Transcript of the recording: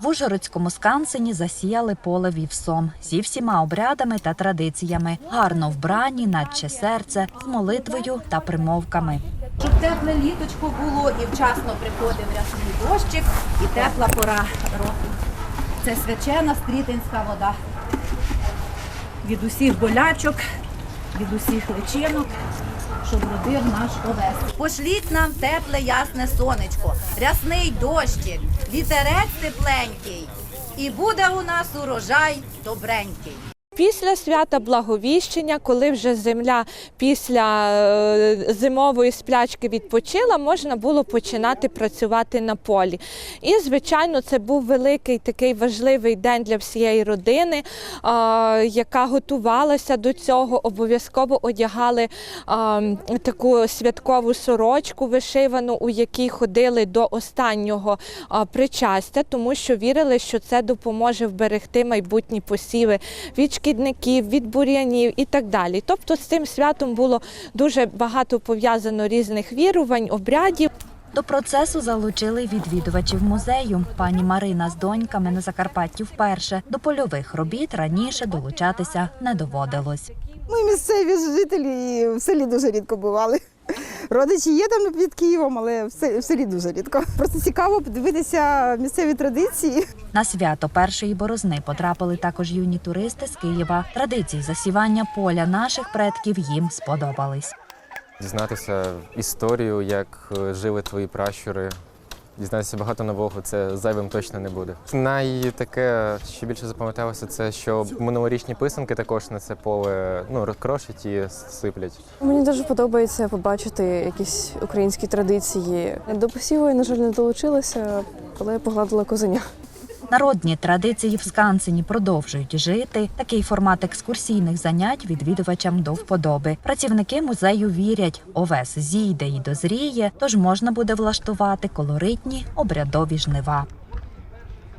В Ужгородському скансені засіяли поле вівсом зі всіма обрядами та традиціями, гарно вбрані, наче серце, з молитвою та примовками. Щоб тепле літочко було і вчасно приходив рясний дощик і тепла пора року. Це свячена стрітинська вода. Від усіх болячок, від усіх личинок, щоб родив наш овес. Пошліть нам тепле ясне сонечко, рясний дощик, вітерець тепленький, і буде у нас урожай добренький. Після свята Благовіщення, коли вже земля після е, зимової сплячки відпочила, можна було починати працювати на полі. І, звичайно, це був великий такий важливий день для всієї родини, яка готувалася до цього. Обов'язково одягали таку святкову сорочку вишивану, у якій ходили до останнього причастя, тому що вірили, що це допоможе вберегти майбутні посіви від шкідників, від бур'янів і так далі. Тобто з цим святом було дуже багато пов'язано різних вірувань, обрядів. До процесу залучили відвідувачів музею. Пані Марина з доньками на Закарпатті вперше. До польових робіт раніше долучатися не доводилось. Ми місцеві жителі і в селі дуже рідко бували. Родичі є там під Києвом, але в селі, в селі дуже рідко. Просто цікаво подивитися місцеві традиції. На свято першої борозни потрапили також юні туристи з Києва. Традиції засівання поля наших предків їм сподобались. Дізнатися історію, як е, жили твої пращури. Дізнатися багато нового, це зайвим точно не буде. Найтаке, що більше запам'яталося, це що минулорічні писанки також на це поле ну, розкрошать і сиплять. Мені дуже подобається побачити якісь українські традиції. До посіву я, на жаль, не долучилася, але я погладила козеня. Народні традиції в Скансені продовжують жити. Такий формат екскурсійних занять відвідувачам до вподоби. Працівники музею вірять, овес зійде і дозріє, тож можна буде влаштувати колоритні обрядові жнива.